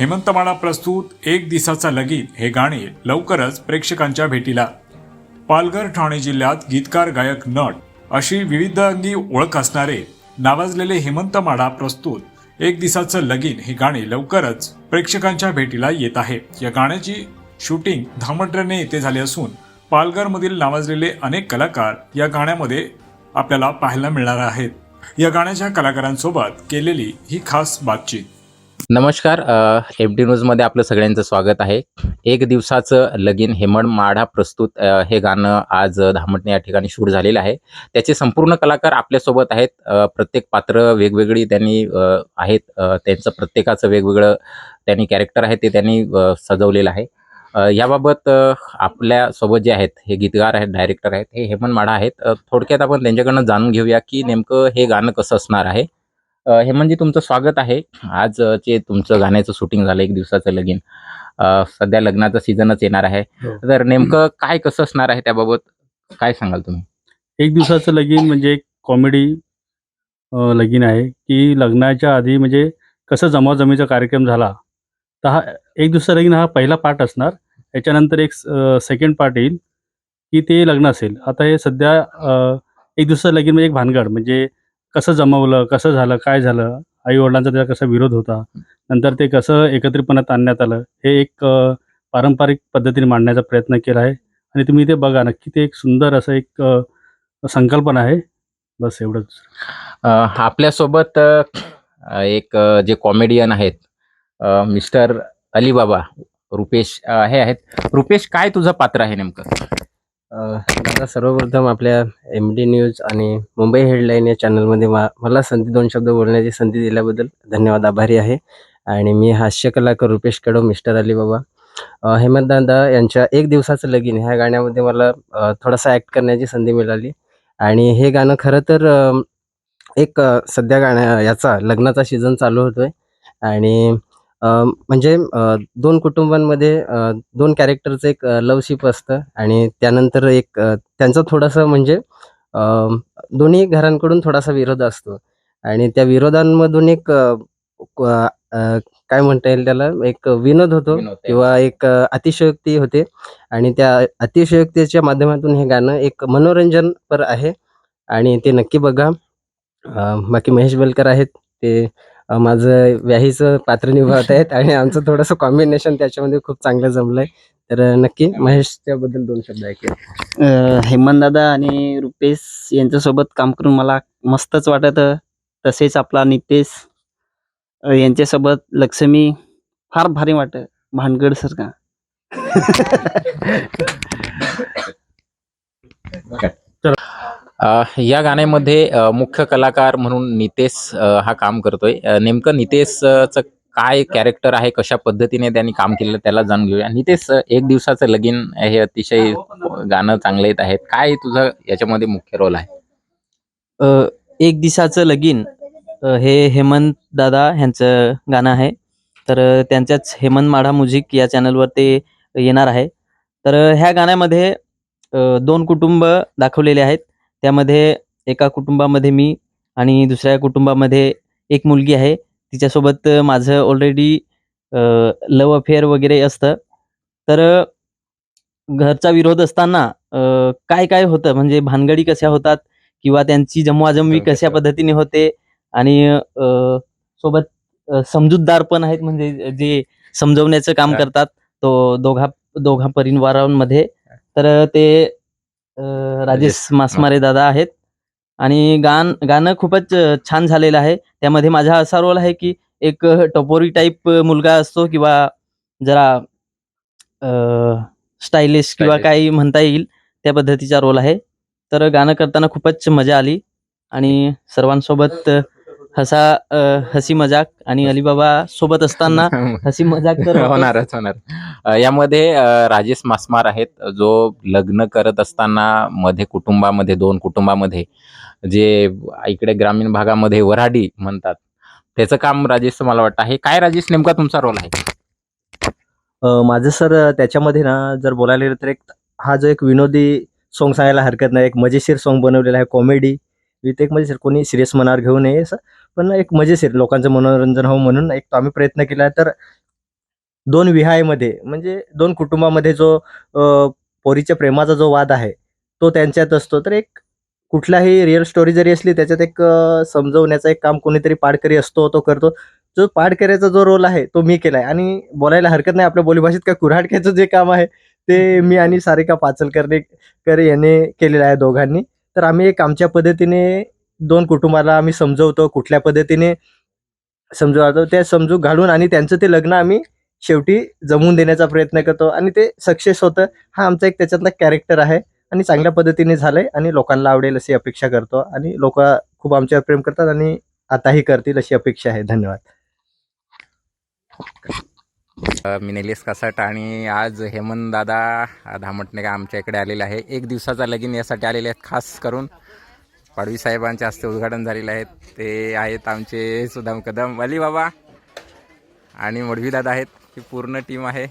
हेमंत माळा प्रस्तुत एक दिसाचा लगीन हे गाणे लवकरच प्रेक्षकांच्या भेटीला. पालघर ठाणे जिल्ह्यात गीतकार गायक नट अशी विविध अंगी ओळख असणारे नावाजलेले हेमंत माडा प्रस्तुत एक दिसाचं लगीन हे गाणे लवकरच प्रेक्षकांच्या भेटीला येत आहे. या गाण्याची शूटिंग धामट्रेने येथे झाली असून पालघरमधील नावाजलेले अनेक कलाकार या गाण्यामध्ये आपल्याला पाहायला मिळणार आहेत. या गाण्याच्या कलाकारांसोबत केलेली ही खास बातचीत. नमस्कार एफ डी न्यूजमध्ये आपलं सगळ्यांचं स्वागत आहे. एक दिवसाचं लगीन हेमड माढा प्रस्तुत हे गाणं आज धामटणे या ठिकाणी शूट झालेलं आहे. त्याचे संपूर्ण कलाकार आपल्यासोबत आहेत. प्रत्येक पात्र वेगवेगळी त्यांनी आहेत. त्यांचं प्रत्येकाचं वेगवेगळं त्यांनी कॅरेक्टर आहे ते त्यांनी सजवलेलं आहे. याबाबत आपल्यासोबत जे आहेत हे गीतकार आहेत डायरेक्टर आहेत हे हेमंत माढा आहेत. थोडक्यात आपण त्यांच्याकडनं जाणून घेऊया की नेमकं हे गाणं कसं असणार आहे. हेमंतजी तुमचं स्वागत आहे. आज जे तुमचं गाण्याचं शूटिंग झालं एक दिवसाचं लगीन. सध्या लग्नाचा सीझनच येणार आहे. हो. तर नेमकं काय कसं असणार आहे त्याबाबत काय सांगाल तुम्ही? एक दिवसाचं लगीन म्हणजे एक कॉमेडी लगीन आहे की लग्नाच्या आधी म्हणजे कसं जमावजमीचा कार्यक्रम झाला तर हा एक दिवसाचं लगीन हा पहिला पार्ट असणार. याच्यानंतर एक सेकंड पार्ट येईल की ते लग्न असेल. आता हे सध्या एक दिवसाचं लगीन म्हणजे एक भानगड म्हणजे कसं जमवलं कसं झालं काय झालं आई वडिलांचा त्याचा कसा विरोध होता नंतर ते कसं एकत्रितपणात आणण्यात आलं हे एक पारंपरिक पद्धतीने मांडण्याचा प्रयत्न केला आहे. आणि तुम्ही ते बघा नक्की ते एक सुंदर असं एक संकल्पना आहे. बस एवढंच. आपल्यासोबत एक जे कॉमेडियन आहेत मिस्टर अलीबाबा रुपेश हे आहेत. रुपेश काय तुझं पात्र आहे नेमकं? दादा सर्वप्रथम आपल्या एम डी न्यूज आणि मुंबई हेडलाईन या चॅनलमध्ये मा मला संधी दोन शब्द बोलण्याची संधी दिल्याबद्दल धन्यवाद आभारी आहे. आणि मी हास्य कलाकार रुपेश कडव मिस्टर अली बाबा हेमंत दादा यांच्या एक दिवसाचं लगीन ह्या गाण्यामध्ये मला थोडासा ॲक्ट करण्याची संधी मिळाली. आणि हे गाणं खरं तर एक सध्या गाण्या याचा लग्नाचा सीझन चालू होतोय. आणि म्हणजे दोन कुटुंबांमध्ये दोन कॅरेक्टरचं एक लवशिप असतं आणि त्यानंतर एक त्यांचं थोडंसं म्हणजे दोन्ही घरांकडून थोडासा विरोध असतो. आणि त्या विरोधांमधून एक काय म्हणता येईल त्याला? एक विनोद होतो. किंवा एक अतिशयोक्ती होते. आणि त्या अतिशयोक्तीच्या माध्यमातून हे गाणं एक मनोरंजनपर आहे. आणि ते नक्की बघा. बाकी महेश बेलकर आहेत. ते माझं व्याहीचं पात्र निभावत आहेत आणि आमचं थोडंसं कॉम्बिनेशन त्याच्यामध्ये खूप चांगलं जमलंय. तर नक्की महेश त्याबद्दल दोन शब्द ऐकेल हेमंत दादा आणि रुपेश यांच्यासोबत काम करून मला मस्तच वाटत. तसेच आपला नितेश यांच्यासोबत लक्ष्मी फार भारी वाटत. भानगड सारखा अ, या गाण्यामध्ये मुख्य कलाकार म्हणून नितेश हा काम करतोय. नेमकं नितेशचं काय कॅरेक्टर आहे कशा पद्धतीने त्यांनी काम केलेलं त्याला जाणून घेऊया. नितेश एक दिवसाचं लगीन हे अतिशय गाणं चांगलं येत आहेत. काय तुझं याच्यामध्ये मुख्य रोल आहे? एक दिवसाचं लगीन हे हेमंत दादा ह्यांचं गाणं आहे. तर त्यांच्याच हेमंत माढा म्युझिक या चॅनलवर ते येणार आहे. तर ह्या गाण्यामध्ये दोन कुटुंब दाखवलेले आहेत. त्यामध्ये एका कुटुंबामध्ये मी आणि दुसऱ्या कुटुंबामध्ये एक मुलगी आहे. तिच्यासोबत माझं ऑलरेडी लव अफेअर वगैरे असतं. तर घरचा विरोध असताना काय काय होतं? म्हणजे भानगडी कशा होतात? किंवा त्यांची जमवाजमवी कशा पद्धतीने होते? आणि सोबत समजूतदार पण आहेत म्हणजे जे समजवण्याचं काम. करतात तो दोघा दोघा परिवारांमध्ये तर ते राजेश मासमारे दादा आहेत. आणि गान गाणं खूपच छान झालेलं आहे. त्यामध्ये माझा असा रोल आहे की एक टपोरी टाईप मुलगा असतो किंवा जरा स्टायलिश किंवा. काही म्हणता येईल त्या पद्धतीचा रोल आहे. तर गाणं करताना खूपच मजा आली. आणि सर्वांसोबत हसा अ, हसी मजाक आणि अलिबाबा सोबत असताना हसी मजाक तर होतोच. होणारच होणार अ, यामध्ये अ, राजेश मासमार आहेत जो लग्न करत असताना मध्ये कुटुंबामध्ये दोन कुटुंबामध्ये जे इकडे ग्रामीण भागामध्ये वराडी म्हणतात. त्याचं काम राजेशचं मला वाटतं आहे. काय राजेश नेमका तुमचा रोल आहे? अ, माझं सर त्याच्यामध्ये ना जर बोलायला गेलं तर एक हा जो एक विनोदी सॉन्ग सांगायला हरकत नाही. एक मजेशीर सॉन्ग बनवलेला आहे कॉमेडी विथ एक मजेशीर कोणी सिरियस मनावर घेऊ नये असं. पण एक मजेशीर लोकांचं मनोरंजन हो म्हणून. एक तो आम्ही प्रयत्न केला आहे तर दोन विहायमध्ये म्हणजे दोन कुटुंबामध्ये जो पोरीच्या प्रेमाचा जो वाद आहे तो त्यांच्यात असतो. तर एक कुठलाही रिअल स्टोरी जरी असली त्याच्यात एक समजवण्याचा एक काम कोणीतरी पाडकरी असतो तो करतो. जो पाडकऱ्याचा जो रोल आहे तो मी केलाय. आणि बोलायला हरकत नाही आपल्या बोलीभाषेत काय कुऱ्हाडक्याचं जे काम आहे ते मी आणि सारिका पाचलकरने कर याने केलेलं आहे दोघांनी. तर आम्ही एक आमच्या पद्धतीने दोन कुटुंबाला आम्ही समजवतो कुठल्या पद्धतीने समजवतो ते समजू घालून आणि त्यांचं ते लग्न आम्ही शेवटी जमवून देण्याचा प्रयत्न करतो आणि ते सक्सेस होतं हा आमचा एक त्याच्यातला कॅरेक्टर आहे आणि चांगल्या पद्धतीने झालंय आणि लोकांना आवडेल अशी अपेक्षा करतो आणि लोक खूप आमच्यावर प्रेम करतात आणि आताही करतील अशी अपेक्षा आहे. धन्यवाद. मी निलेश कासट आणि आज हेमंत दादा धामटणे का आमच्या इकडे आलेले आहे. एक दिवसाचा लगीन यासाठी आलेले आहेत खास करून पाडवी साहेबांच्या हस्ते उद्घाटन झालेले आहेत. ते आहेत आमचे सुदाम कदम अली बाबा आणि मडवी दादा आहेत. ही पूर्ण टीम आहे.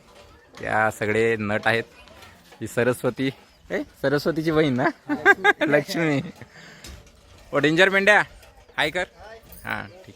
त्या सगळे नट आहेत. ही सरस्वती ए सरस्वतीची बहीण ना? लक्ष्मी. ओ डेंजर मेंढ्या हाय कर. हां ठीक